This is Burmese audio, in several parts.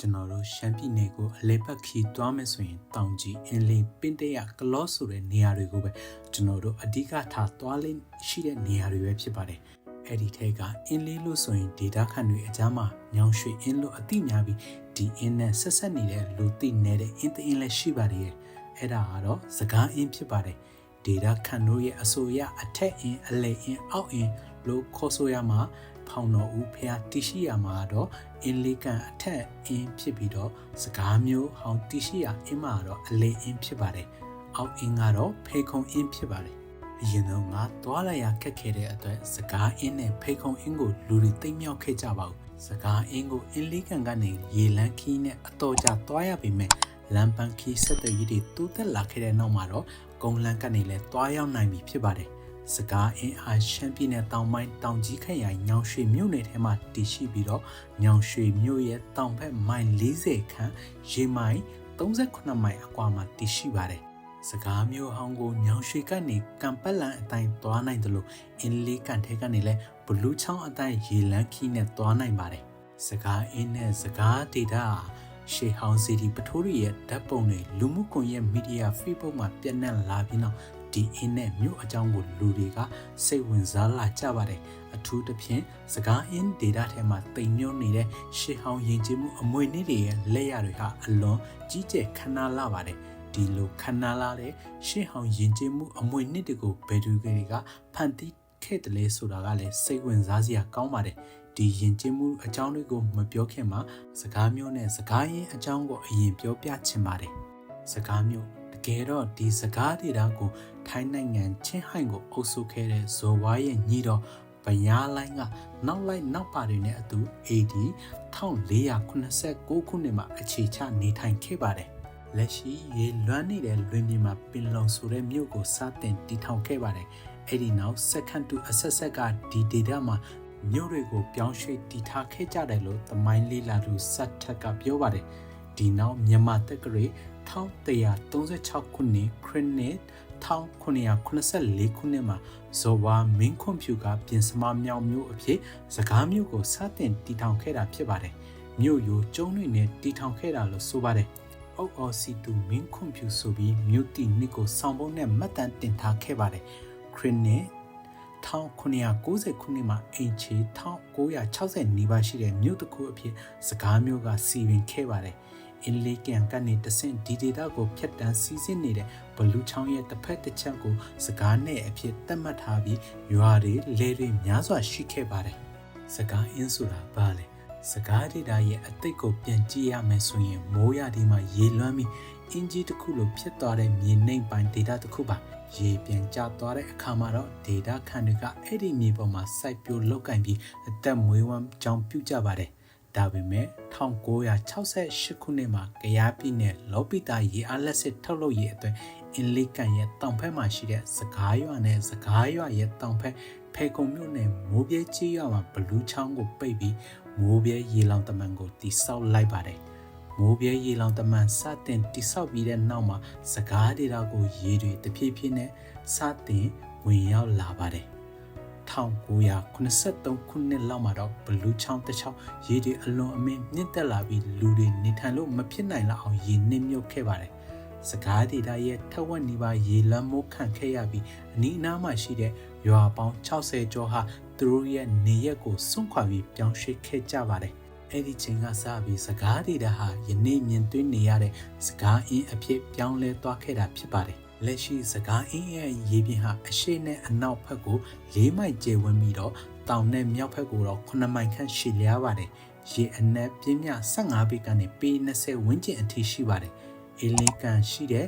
ကျွန်တော်တို့ရှမ်းပြည်နယ်ကိုအလဲပတ်ခီသွားမယ်ဆိုရင်တောင်ကြီးအင်းလေးပင်တရကလော့ဆိုတဲ့နေရာတွေကိုပဲကျွန်တော်တို့အဓိကထားသွားလေးရှိတဲ့နေရာတွေပဲဖြစ်ပါတယ်အဲ့ဒီထဲကအင်းလေးလို့ဆိုရင်ဒေတာခန့်တွေအကြမ်းမှာညောင်ရွှေအင်းလို့အတိများပြီးဒီအင်းနဲ့ဆက်ဆက်နေတဲ့လူသိနေတဲ့အင်းတအင်းလည်းရှိပါတယ်ရဲ့အဲ့ဒါကတော့စကားအင်းဖြစ်ပါတယ်ဒေတာခန့်တို့ရဲ့အဆိုအရအထက်အင်းအလဲအင်းအောက်အင်း လို့ခေါ်ဆိုရမှာဖောင်တော်ဦးဖះတရှိရမှာတော့အင်းလေးကန်အထက်အင်းဖြစ်ပြီးတော့စကားမျိုးဟောင်းတရှိရအင်းမှာတော့အလေအင်းဖြစ်ပါတယ်အောက်အင်းကတော့ဖေခုံအင်းဖြစ်ပါတယ်အရင်တော့ငါသွားလိုက်ရခက်ခဲတဲ့အတွက်စကားအင်းနဲ့ဖေခုံအင်းကိုလူတွေသိမ့်မြောက်ခဲ့ကြပါဘူးစကားအင်းကိုအင်းလေးကန်ကနေရေလန်းခီးနဲ့အတော်ကြာသွားရပေမဲ့လမ်းပန်းခီးဆက်သွယ်ရေးတွေတိုးတက်လာခဲ့တဲ့နောက်မှာတော့ကုန်းလန်းကနေလည်းသွားရောက်နိုင်ပြီဖြစ်ပါတယ် စကားအင်းအားရှမ်းပြည်နယ်တောင်ပိုင်းတောင်ကြီးခရိုင်ညောင်ရွှေမြို့နယ်ထဲမှာတည်ရှိပြီးတော့ညောင်ရွှေမြို့ရဲ့တောင်ဘက်မိုင်40ခန့်ရေမိုင်38မိုင်အကွာမှာတည်ရှိပါတယ်စကားမျိုးဟောင်းကိုညောင်ရွှေကနေကံပတ်လန်အတိုင်းသွားနိုင်တယ်လို့အင်းလေးကန်ထဲကနေလဲဘလူးချောင်းအတိုင်းရေလန်းခီးနဲ့သွားနိုင်ပါတယ်စကားအင်းနဲ့စကားဒေတာရှေဟောင်းစီဒီပထိုးရီရဲ့ဓာတ်ပုံတွေလူမှုကွန်ရက်မီဒီယာ Facebook မှာပြန့်နှံ့လာပြီးနောက် ဒီအင်းနဲ့မြို့အကြောင်းကိုလူတွေကစိတ်ဝင်စားလာကြပါတယ်အထူးသဖြင့်စကားအင်းဒေတာထဲမှာတိမ်မြုံနေတဲ့ရှေဟောင်းယဉ်ကျေးမှုအမွေနည်းတွေရဲ့လက်ရတွေဟာအလွန်ကြီးကျယ်ခမ်းနားလာပါတယ်ဒီလိုခမ်းနားလာတဲ့ရှေဟောင်းယဉ်ကျေးမှုအမွေနည်းတွေကိုဘယ်သူတွေကဖန်တီးခဲ့တယ်လဲဆိုတာကလည်းစိတ်ဝင်စားစရာကောင်းပါတယ်ဒီယဉ်ကျေးမှုအကြောင်းတွေကိုမပြောခင်မှာစကားမျိုးနဲ့စကားရင်းအကြောင်းကိုအရင်ပြောပြချင်ပါတယ်စကားမျိုးတ ကယ်တော့ဒီစကားဒေတာကိုထိုင်းနိုင်ငံချင်းဟိုင်ကိုအုပ်စုခဲ့တဲ့ဇော်ဝါရဲ့ညီတော်ဗညာလိုင်းကနောက်လိုက်နောက်ပါတွေနဲ့အတူ AD 1489ခုနှစ်မှာအခြေချနေထိုင်ခဲ့ပါတယ်လက်ရှိရေလွမ်းနေတဲ့လွင်ပြင်မှာပင်လုံဆိုတဲ့မြို့ကိုစတင်တည်ထောင်ခဲ့ပါတယ်အဲ့ဒီနောက် second to အဆက်ဆက်ကဒီ data မှာမြို့တွေကိုပြောင်းရွှေ့တည်ထားခဲ့ကြတယ်လို့သမိုင်းလေးလာသူစတ်ထက်ကပြောပါတယ်ဒီနောက်မြန်မာတက္ကရာ 1136ခုနှစ်ခရစ်နှစ်1984ခုနှစ်မှာဇော်ဝါမင်းခွန်ဖြူကပြင်စမမြောင်မျိုးအဖြစ်စကားမျိုးကိုစတင်တည်ထောင်ခဲ့တာဖြစ်ပါတယ်မြို့ရိုကျုံးတွေနဲ့တည်ထောင်ခဲ့တာလို့ဆိုပါတယ်အုတ်အော်စီတူမင်းခွန်ဖြူဆိုပြီးမြို့တီနှစ်ကိုဆောင်ပုံနဲ့မှတ်တမ်းတင်ထားခဲ့ပါတယ်ခရစ်နှစ်1990ခုနှစ်မှာအင်ချီ1960နီးပါးရှိတဲ့မြို့တစ်ခုအဖြစ်စကားမျိုးကစီရင်ခဲ့ပါတယ်။ အင်းလေးကန်ကနေတဆင့်ဒီဒေတာကိုဖျက်တမ်းစီးဆင်းနေတဲ့ဘလူးချောင်းရဲ့တစ်ဖက်တစ်ချက်ကိုစကားနဲ့အဖြစ်သတ်မှတ်ထားပြီးရွာတွေလဲတွေများစွာရှိခဲ့ပါတယ်။စကားအင်းဆိုတာဘာလဲ။စကားဒေတာရဲ့အသိကိုပြန်ကြည့်ရမယ်ဆိုရင်မိုးရဒီမှာရေလွှမ်းပြီးအင်ဂျီတစ်ခုလိုဖြစ်သွားတဲ့မြေနှိမ်ပိုင်းဒေတာတစ်ခုပါ။ရေပြန်ကျသွားတဲ့အခါမှာတော့ဒေတာခန့်တွေကအဲ့ဒီမြေပေါ်မှာစိုက်ပျိုးလောက်ကင်ပြီးအသက်မွေးဝမ်းကြောင်းပြုကြပါတယ်။ ဒါပေမဲ့1968ခုနှစ်မှာကရားပြည်နယ်လောပိတာရေအားလက်စစ်ထုတ်လုပ်ရေးအတွက်အင်လီကန်ရဲ့တောင်ဘက်မှာရှိတဲ့စကားရွာနဲ့စကားရွာရဲ့တောင်ဘက်ဖေကုံမြို့နယ်မိုးပြဲကြီးရွာမှာဘလူးချောင်းကိုပိတ်ပြီးမိုးပြဲရေလောင်တမန်ကိုတိဆောက်လိုက်ပါတယ်။မိုးပြဲရေလောင်တမန်စတင်တိဆောက်ပြီးတဲ့နောက်မှာစကားဒေတာကိုရေတွေတဖြည်းဖြည်းနဲ့စတင်ဝင်ရောက်လာပါတယ်။ 1983ခုနှစ်လောက်မှာတော့ဘလူးချောင်းတစ်ချောင်းရေတွေအလွန်အမင်းမြင့်တက်လာပြီးလူတွေနေထိုင်လို့မဖြစ်နိုင်လောက်အောင်ရေနစ်မြုပ်ခဲ့ပါတယ်။စကားဒေတာရဲ့ထက်ဝက်နီးပါးရေလမ်းမိုးခံခဲ့ရပြီးအနီးအနားမှာရှိတဲ့ရွာပေါင်း60ကျော်ဟာသူတို့ရဲ့နေရက်ကိုစွန့်ခွာပြီးပြောင်းရွှေ့ခဲ့ကြပါတယ်။အဲ့ဒီချိန်ကစပြီးစကားဒေတာဟာယနေ့မြင်တွေ့နေရတဲ့စကားအင်းအဖြစ်ပြောင်းလဲသွားခဲ့တာဖြစ်ပါတယ်။ လက်ရှိစကားအင်းရဲ့ရေပြင်ဟာအရှိနဲ့အနောက်ဘက်ကို၄မိုင်ကျယ်ဝန်းပြီးတော့တောင်နဲ့မြောက်ဘက်ကိုတော့9မိုင်ခန့်ရှည်လျားပါတယ်။ရေအနက်ပြင်းမြ15ပေကနေပေ20ဝန်းကျင်အထိရှိပါတယ်။အေလီကန်ရှိတဲ့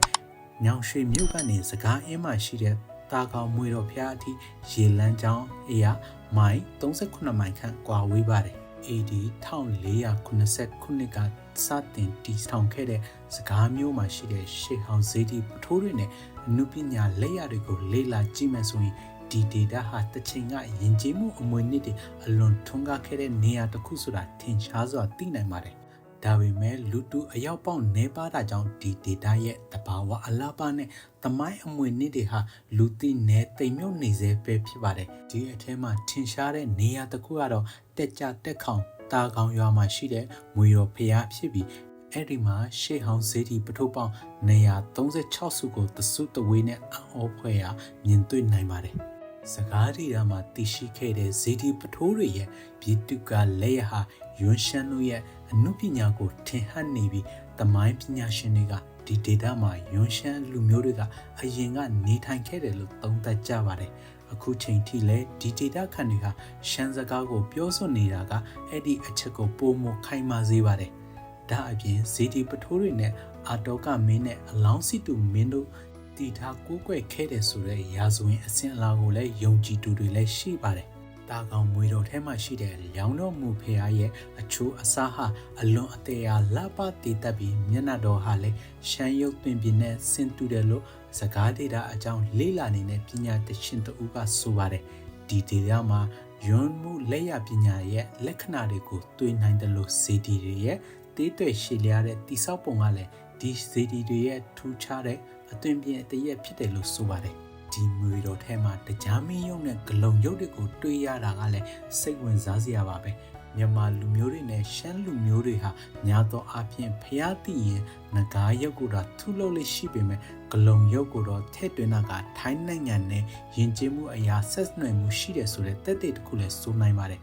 ညောင်ရွှေမြို့ကနေစကားအင်းမှာရှိတဲ့တာကောင်မွေတော်ဖျားအထိရေလန်းချောင်းအရာမိုင်38မိုင်ခန့်ကွာဝေးပါတယ်။ AD 1480ခုနှစ်ကစတင်တည်ထောင်ခဲ့တဲ့စကားမျိုးမှာရှိတဲ့ရှေဟောင်ဇေဒီပထိုးတွေနဲ့အနုပညာလက်ရတွေကိုလေ့လာကြည့်မယ်ဆိုရင်ဒီ data ဟာတစ်ချိန်ကယဉ်ကျေးမှုအမွေနှစ်တွေအလွန်ထွန်းကားခဲ့တဲ့နေရာတစ်ခုဆိုတာထင်ရှားစွာသိနိုင်ပါတယ်။ဒါပေမဲ့လူတူအယောက်ပေါင်းနေပါတာကြောင့်ဒီ data ရဲ့တဘာဝအလားပါနဲ့သမိုင်းအမွေနှစ်တွေဟာလူသိနေတိမ်မြုပ်နေစေပဲဖြစ်ပါတယ်။ဒီအထဲမှာထင်ရှားတဲ့နေရာတစ်ခုကတော့ တက်ကြတက်ခေါင်တာကောင်ရွာမှာရှိတဲ့မွေတော်ဖျားဖြစ်ပြီးအဲ့ဒီမှာရှေးဟောင်းဇေဒီပထိုးပေါင်း136စုကိုသစုတဝေးနဲ့အောဖွဲ့ရမြင်တွေ့နိုင်ပါတယ်။စကားဒီရာမှာတည်ရှိခဲ့တဲ့ဇေဒီပထိုးတွေရဲ့ပြည်တုကလက်ရဟာယွန်းရှန်တို့ရဲ့အမှုပညာကိုထင်ဟပ်နေပြီးတမိုင်းပညာရှင်တွေကဒီဒေတာမှာယွန်းရှန်လူမျိုးတွေကအရင်ကနေထိုင်ခဲ့တယ်လို့သုံးသပ်ကြပါတယ်။ အခုချိန်ထိလည်းဒီဒေတာခန့်တွေဟာရှမ်းစကားကိုပြောဆိုနေတာကအဲ့ဒီအချက်ကိုပုံမခိုင်မာစေပါတယ်။ဒါအပြင်ဇေဒီပထိုးတွေနဲ့အာတောကမင်းနဲ့အလောင်းစီတူမင်းတို့တည်ထားကိုးကွယ်ခဲ့တဲ့ဆိုတဲ့ရာဇဝင်အစဉ်အလာကိုလည်းယုံကြည်သူတွေလည်းရှိပါတယ်။တာကောင်မွေတော်ထဲမှာရှိတဲ့ရောင်တော်မူဖရာရဲ့အချိုးအစားဟာအလွန်အသေးအားလှပတည်တက်ပြီးမျက်နှာတော်ဟာလည်းရှမ်းရုပ်ပင်ပြင်းနဲ့ဆင်တူတယ်လို့ စကားဒေတာအကြောင်းလေးလာနေတဲ့ပညာတရှင်တူကဆိုပါတယ်။ဒီဒေတာမှာယွန်းမှုလက်ရပညာရဲ့လက္ခဏာတွေကိုတွေ့နိုင်တယ်လို့စေတီတွေရဲ့တေးသွဲ့ရှည်လျားတဲ့တိဆောက်ပုံကလည်းဒီစေတီတွေရဲ့ထူးခြားတဲ့အသွင်ပြင်အတရက်ဖြစ်တယ်လို့ဆိုပါတယ်ဒီမွေတော်ထဲမှာတရားမင်းရုံနဲ့ဂလုံရုပ်တွေကိုတွေ့ရတာကလည်းစိတ်ဝင်စားစရာပါပဲ မြန်မာလူမျိုးတွေနဲ့ရှမ်းလူမျိုးတွေဟာများသောအားဖြင့်ဖျားသိရင်ငကားရုပ်ကိုတော့ထုလုပ်လေးရှိပေမဲ့ဂလုံရုပ်ကိုတော့ထည့်သွင်းတာကထိုင်းနိုင်ငံနဲ့ယဉ်ကျေးမှုအရာဆက်နွယ်မှုရှိတယ်ဆိုတဲ့တက်တဲ့တစ်ခုလည်းဆိုနိုင်ပါတယ်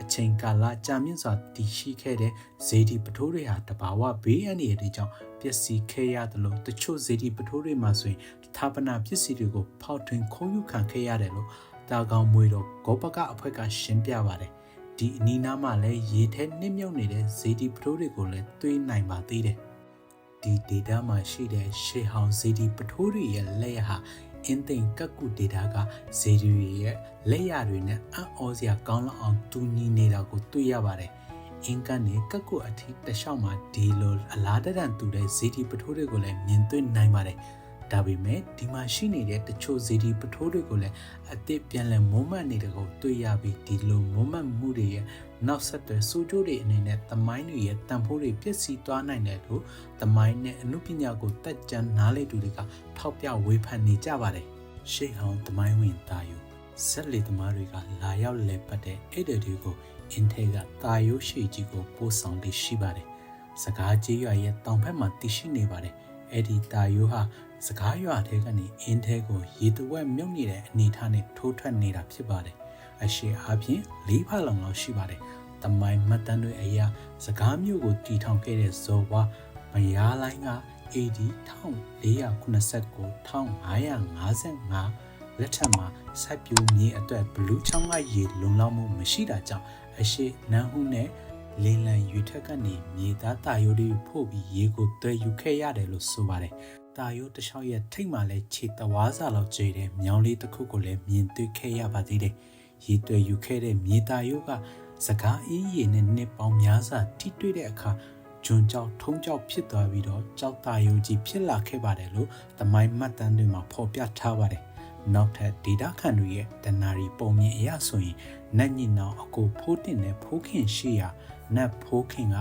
အချိန်ကာလကြာမြင့်စွာတည်ရှိခဲ့တဲ့ဇေဒီပထိုးတွေဟာတဘာဝဘေးအန္တရာယ်တွေကြောင့်ပျက်စီးခဲ့ရတယ်လို့တချို့ဇေဒီပထိုးတွေမှာဆိုရင်ဌာပနာပစ္စည်းတွေကိုဖောက်ထွင်းခုံယူခံခဲ့ရတယ်လို့တာကောင်မွေတော်ဂောပကအဖွဲ့ကရှင်းပြပါတယ် ဒီအနီးနားမှာလည်းရေထဲနစ်မြုပ်နေတဲ့ဇေဒီပထိုးတွေကိုလည်းတွေးနိုင်ပါသေးတယ်ဒီ data မှာရှိတဲ့ရှေဟောင်ဇေဒီပထိုးတွေရဲ့လက်ရဟာအင်းသိန်ကက်ကူ data ကဇေဒီတွေရဲ့လက်ရတွေနဲ့အံ့ဩစရာကောင်းလောက်အောင်တူညီနေတာကိုတွေ့ရပါတယ်အင်းကနေကက်ကူအထိတလျှောက်မှာဒီလိုအလားတန်တူတဲ့ဇေဒီပထိုးတွေကိုလည်းမြင်တွေ့နိုင်ပါတယ် ဒါပေမဲ့ဒီမှာရှိနေတဲ့တချို့ဇေဒီပထိုးတွေကိုလည်းအစ်စ်ပြန်လဲမုံမှတ်နေတဲ့ကိုတွေ့ရပြီးဒီလိုမုံမှတ်မှုတွေရဲ့နောက်ဆက်တွဲစိုးကျိုးတွေအနေနဲ့တမိုင်းတွေရဲ့တန်ဖိုးတွေပြည့်စည်သွားနိုင်တယ်လို့တမိုင်းနဲ့အမှုပညာကိုတက်ကြံနားလေသူတွေကထောက်ပြဝေဖန်နေကြပါတယ်ရှေ့ဟောင်းတမိုင်းဝင်တာယူဆက်လေသမားတွေကလာရောက်လဲပတ်တဲ့အဲ့ဒီတွေကိုအင်ထဲကတာယိုးရှိကြီးကိုပို့ဆောင်လေးရှိပါတယ်စကားကြီးရွာရဲ့တောင်ဘက်မှာတည်ရှိနေပါတယ်အဲ့ဒီတာယိုးဟာ စကားရွာထဲကနေအင်းထဲကိုရေတဝက်မြုပ်နေတဲ့အနေထားနဲ့ထိုးထွက်နေတာဖြစ်ပါတယ်အရှိအားဖြင့်၄ဖလောက်လောက်ရှိပါတယ်တမိုင်းမှတ်တမ်းတွေအရာစကားမျိုးကိုတီထောင်ခဲ့တဲ့ဇော်ဝါမယားလိုင်းက AD 1450 1555လက်ထက်မှာစိုက်ပျိုးမြေအတွက်ဘလူးချောင်းကရေလုံလောက်မှုမရှိတာကြောင့်အရှိနန်းဟုနဲ့လင်းလန်ရွေထက်ကနေမြေသားတာယိုတွေဖို့ပြီးရေကိုတွဲယူခဲ့ရတယ်လို့ဆိုပါတယ်။ တာယိုတခြားရဲ့ထိတ်မှလည်းခြေတဝါးစာလောက်ကျတဲ့မြောင်းလေးတစ်ခုကိုလည်းမြင်တွေ့ခဲ့ရပါသေးတယ်။ရေတွဲယူခဲ့တဲ့မြေတာယိုကစကားအေးရေနဲ့နှစ်ပေါင်းများစွာထိတွေ့တဲ့အခါဂျွန်ကြောက်ထုံးကြောက်ဖြစ်သွားပြီးတော့ကြောက်တာယုံကြီးဖြစ်လာခဲ့ပါတယ်လို့သမိုင်းမှတ်တမ်းတွေမှာဖော်ပြထားပါတယ်။နောက်ထပ်ဒေတာခန်တွေရဲ့တနာရီပုံမြင်အရဆိုရင်နတ်ညင်နောင်အကိုဖိုးတင်တဲ့ဖိုးခင်ရှိရာနတ်ဖိုးခင်က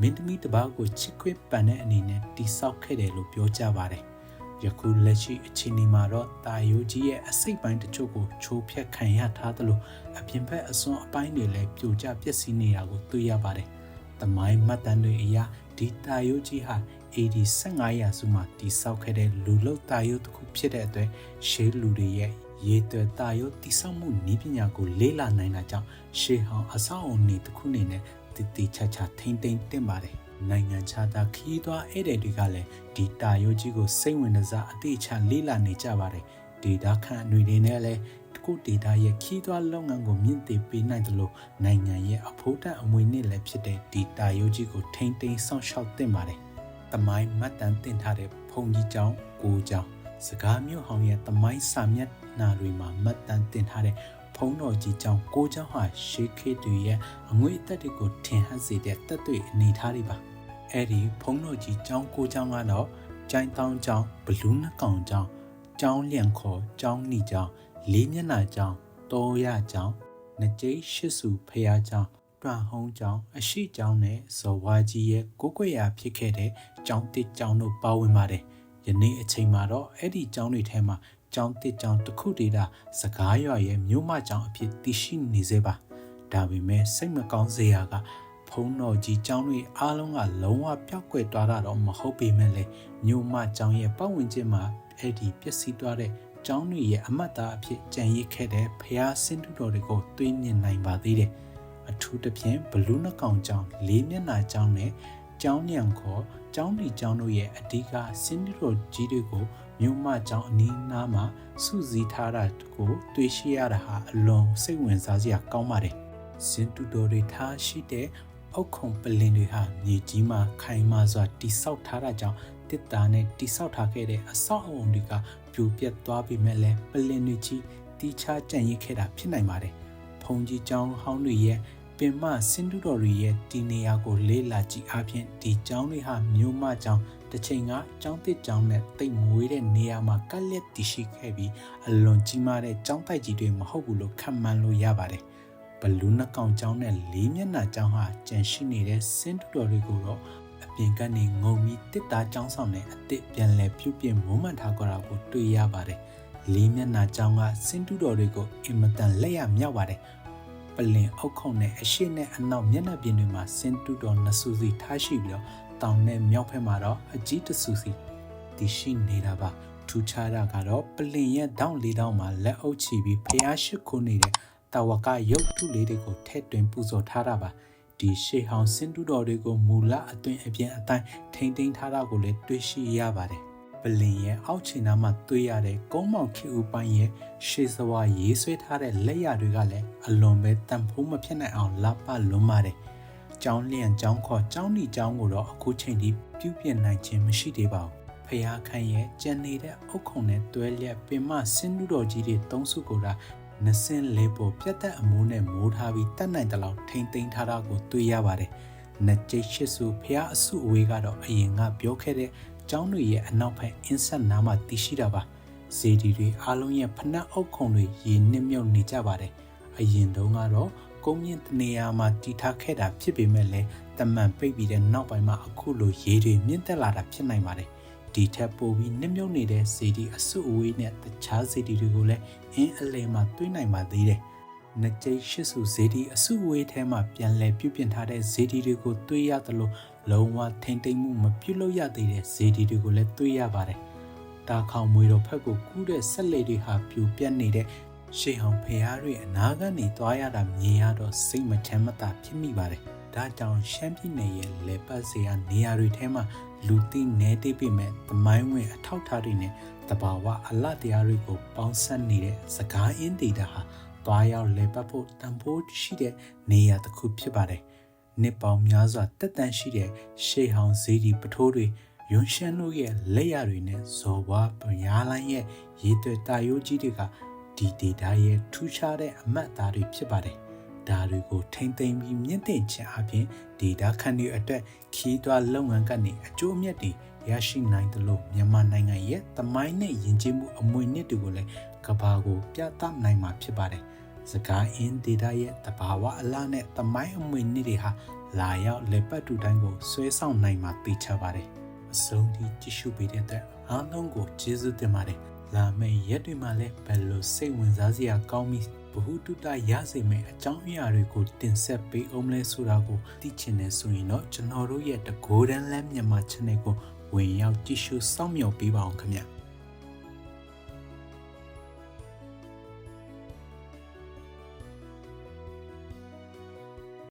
မင်းသမီးတစ်ပါးကိုချစ်ခွေပန်တဲ့အနေနဲ့တိဆောက်ခဲ့တယ်လို့ပြောကြပါတယ်။ယခုလက်ရှိအချိန်ဒီမှာတော့တာယိုကြီးရဲ့အစိတ်ပိုင်းတချို့ကိုချိုးဖျက်ခံရထားသလိုအပြင်ဘက်အစွန်းအပိုင်းတွေလည်းပြိုကျပျက်စီးနေတာကိုတွေ့ရပါတယ်။တမိုင်းမှတ်တမ်းတွေအရဒီတာယိုကြီးဟာ AD 15ရာစုမှာတိဆောက်ခဲ့တဲ့လူလုတာယိုတစ်ခုဖြစ်တဲ့အတွက်ရှေးလူတွေရဲ့ရေသွဲတာယိုတိဆောက်မှုနည်းပညာကိုလေ့လာနိုင်တာကြောင့်ရှေးဟောင်းအဆောက်အုံတွေတစ်ခုအနေနဲ့ တည်တည်ချာချာထိမ့်သိမ့်တင်ပါတယ်နိုင်ငံခြားသားခီးသွွားဧည့်သည်တွေကလည်းဒီတာယိုကြီးကိုစိတ်ဝင်စားအသေးချာလေ့လာနေကြပါတယ်ဒေတာခန့်အနှွေတွေနဲ့လည်းကိုဒေတာရဲ့ခီးသွွားလုပ်ငန်းကိုမြင့်တင်ပေးနိုင်တယ်လို့နိုင်ငံရဲ့အဖို့တန်အမွေနဲ့လည်းဖြစ်တဲ့ဒီတာယိုကြီးကိုထိမ့်သိမ်းဆောင်ရှောက်တင်ပါတယ်တမိုင်းမှတ်တမ်းတင်ထားတဲ့ဖုန်ကြီးကျောင်းကိုကျောင်းစကားမျိုးဟောင်းရဲ့တမိုင်းစာမျက်နှာတွေမှာမှတ်တမ်းတင်ထားတဲ့ ဖုံးတော်ကြီးကျောင်းကိုကျောင်းဟာရှေးခေတ်တွေရဲ့အငွေအသက်တွေကိုထင်ဟပ်စေတဲ့တက်တွေအနေထားတွေပါအဲ့ဒီဖုံးတော်ကြီးကျောင်းကိုကျောင်းကတော့ကျိုင်းတောင်းကျောင်းဘလူးနှကောင်ကျောင်းကျောင်းလျံခေါ်ကျောင်းနီကျောင်းလေးမျက်နှာကျောင်းတောရကျောင်းနကြိရှစ်စုဖះကျောင်းတွန်ဟုံးကျောင်းအရှိကျောင်းနဲ့ဇော်ဝါကြီးရဲ့ကိုကွေရာဖြစ်ခဲ့တဲ့ကျောင်းတစ်ကျောင်းတို့ပါဝင်ပါတယ်ယနေ့အချိန်မှာတော့အဲ့ဒီကျောင်းတွေထဲမှာ ကျောင်းတစ်ကျောင်းတစ်ခုတည်းတာစကားရွာရဲ့မြို့မကျောင်းအဖြစ်တည်ရှိနေစေပါဒါပေမဲ့စိတ်မကောင်းစရာကုံတော်ကြီးကျောင်းတွေအားလုံးကလုံးဝပျောက်ကွယ်သွားတာတော့မဟုတ်ပေမဲ့လည်းမြို့မကျောင်းရဲ့ပတ်ဝန်းကျင်မှာအဲ့ဒီပျက်စီးသွားတဲ့ကျောင်းတွေရဲ့အမတ်သားအဖြစ်ကြံရစ်ခဲ့တဲ့ဖျားစင်တူတော်တွေကိုတွေးမြင်နိုင်ပါသေးတယ်အထူးသဖြင့်ဘလူးနှကောင်ကျောင်းလေးမျက်နှာကျောင်းနဲ့ကျောင်းညံခေါ်ကျောင်းဒီကျောင်းတို့ရဲ့အဓိကစင်တူတော်ကြီးတွေကို မြို့မကျောင်းအနီးနားမှာစုစည်းထားတာကိုတွေ့ရှိရတာဟာအလွန်စိတ်ဝင်စားစရာကောင်းပါတယ်စင်တူတော်တွေထားရှိတဲ့အုတ်ခုံပလင်တွေဟာမြေကြီးမှာခိုင်မာစွာတိဆောက်ထားတာကြောင့်တစ်တာနဲ့တိဆောက်ထားခဲ့တဲ့အဆောက်အအုံတွေကပြိုပြက်သွားပြီမဲ့လည်းပလင်တွေကြီးတီးခြားကြံ့ရစ်ခဲ့တာဖြစ်နိုင်ပါတယ်။ဖုန်ကြီးကျောင်းဟောင်းတွေရဲ့ပင်မစင်တူတော်တွေရဲ့ဒီနေရာကိုလေးလာကြည့်အပြင်ဒီကျောင်းတွေဟာမြို့မကျောင်း တစ်ချိန်ကကျောင်းတစ်ကျောင်းနဲ့တိတ်မွေးတဲ့နေရာမှာကက်လက်တည်ရှိခဲ့ပြီးအလွန်ကြီးမားတဲ့ကျောင်းတိုက်ကြီးတွေမဟုတ်ဘူးလို့ခံမှန်းလို့ရပါတယ်။ဘလူးနှကောင်ကျောင်းနဲ့လေးမျက်နှာကျောင်းဟာကျန်ရှိနေတဲ့စင်တူတော်တွေကိုတော့အပြင်ကနေငုံပြီးတစ်သားကျောင်းဆောင်နဲ့အစ်စ်ပြန်လဲပြုတ်ပြင်းမုံမှန်ထားကြတာကိုတွေ့ရပါတယ်။လေးမျက်နှာကျောင်းကစင်တူတော်တွေကိုအင်မတန်လက်ရမြောက်ပါတယ်။ပလင်အုတ်ခုံနဲ့အရှိနဲ့အနောက်မျက်နှာပြင်တွေမှာစင်တူတော်နှစ်ဆူစီထားရှိပြီးတော့ တောင်နဲ့မြောက်ဘက်မှာတော့အကြီးတဆူစီတည်ရှိနေတာပါထူးခြားတာကတော့ပလင်ရဲ့တောင်လေးတောင်မှာလက်အုပ်ချပြီးဖျားရှိခိုးနေတဲ့တာဝကရုပ်ထုလေးတွေကိုထည့်သွင်းပူဇော်ထားတာပါဒီရှေးဟောင်းစင်တူတော်တွေကိုမူလအသွင်အပြင်အတိုင်းထိမ့်သိမ်းထားတာကိုလည်းတွေ့ရှိရပါတယ်ပလင်ရဲ့အောက်ခြေနားမှာတွေ့ရတဲ့ကုန်းမောင်ခေဦးပိုင်းရဲ့ရှေးစဝါရေးဆွဲထားတဲ့လက်ရတွေကလည်းအလွန်ပဲတန်ဖိုးမဖြစ်နိုင်အောင်လပလွန်ပါတယ်။ ကျောင်းလျံကျောင်းခေါ်ကျောင်းနီကျောင်းကိုတော့အခုချိန်ထိပြုပြင်နိုင်ခြင်းမရှိသေးပါဘူး။ဖျားခန့်ရဲ့ကြံနေတဲ့အုတ်ခုံနဲ့တွဲလျက်ပင်မစင်းလူတော်ကြီးတွေသုံးစုကိုတာနစင်းလေးပေါ်ပြတ်သက်အမိုးနဲ့မိုးထားပြီးတတ်နိုင်တဲ့လောက်ထိမ့်သိမ်းထားတာကိုတွေ့ရပါတယ်။နကြိတ်ရှိစုဖျားအစုအဝေးကတော့အရင်ကပြောခဲ့တဲ့ကျောင်းတွေရဲ့အနောက်ဘက်အင်းဆက်နားမှာတည်ရှိတာပါ။ဇေဒီတွေအားလုံးရဲ့ဖနက်အုပ်ခုံတွေရေနစ်မြုပ်နေကြပါတယ်။အရင်တုန်းကတော့ ကုန်းမြင့်တနေရာမှာတည်ထားခဲ့တာဖြစ်ပေမဲ့လည်းတမန်ပိတ်ပြီးတဲ့နောက်ပိုင်းမှာအခုလိုရေတွေမြင့်တက်လာတာဖြစ်နိုင်ပါတယ်။ဒီထက်ပိုပြီးနစ်မြုပ်နေတဲ့ဇေဒီအစုအဝေးနဲ့တခြားဇေဒီတွေကိုလည်းအင်းအလဲမှာတွေးနိုင်ပါသေးတယ်။နကြိတ်ရှိစုဇေဒီအစုအဝေးထဲမှာပြန်လဲပြုပြင်ထားတဲ့ဇေဒီတွေကိုတွေးရသလိုလုံးဝထိမ့်သိမ့်မှုမပြုလုပ်ရသေးတဲ့ဇေဒီတွေကိုလည်းတွေးရပါတယ်။တာခေါင်မွေတော်ဖက်ကိုကူးတဲ့ဆက်လက်တွေဟာပြိုပြက်နေတဲ့ ရှေးဟောင်းဖျားတွေအနာကနေသွားရတာမြင်ရတော့စိတ်မချမ်းမသာဖြစ်မိပါတယ်။ဒါကြောင့်ရှမ်းပြည်နယ်ရဲ့လေပတ်စရာနေရာတွေထဲမှာလူသိနေတိပိမဲ့သမိုင်းဝင်အထောက်ထားတွေနဲ့တဘာဝအလတရားတွေကိုပေါင်းစပ်နေတဲ့စကားအင်းဒေတာဟာသွားရောက်လေပတ်ဖို့တန်ဖိုးရှိတဲ့နေရာတစ်ခုဖြစ်ပါတယ်။နှစ်ပေါင်းများစွာတက်တန်ရှိတဲ့ရှေးဟောင်းဇေဒီပထိုးတွေယွန်ရှန်တို့ရဲ့လက်ရတွေနဲ့ဇော်ဘွားပညာလိုင်းရဲ့ရေသွဲတာယိုးကြီးတွေက ဒီဒေတာရဲ့ထူးခြားတဲ့အမှတ်အသားတွေဖြစ်ပါတယ်။ဒါတွေကိုထိမ့်သိမ်းပြီးမြင့်တင်ခြင်းအပြင်ဒေတာခန့်တွေအတွက်ခီးသွွားလုပ်ငန်းကနေအကျိုးအမြတ်တွေရရှိနိုင်တယ်လို့မြန်မာနိုင်ငံရဲ့သမိုင်းနဲ့ယဉ်ကျေးမှုအမွေအနှစ်တွေကိုလည်းကဘာကိုပြသနိုင်မှာဖြစ်ပါတယ်။စကားအင်းဒေတာရဲ့တဘာဝအလားနဲ့သမိုင်းအမွေအနှစ်တွေဟာလာရောက်လက်ပတ်တူတိုင်းကိုဆွဲဆောင်နိုင်မှာသိချပါတယ်။အဆုံးထိကြည့်ရှုပေးတဲ့အတွက်အားလုံးကိုကျေးဇူးတင်ပါတယ်။ လာမယ့်ရက်တွေမှာလည်းဘယ်လိုစိတ်ဝင်စားစရာကောင်းပြီးဘ ഹു တုတရစေမယ့်အကြောင်းအရာတွေကိုတင်ဆက်ပေးအောင်လဲဆိုတာကိုသိချင်တယ်ဆိုရင်တော့ကျွန်တော်တို့ရဲ့ The Golden Lamp မြန်မာ Channel ကိုဝင်ရောက်ကြည့်ရှုစောင့်မျှော်ပေးပါအောင်ခင်ဗျာ။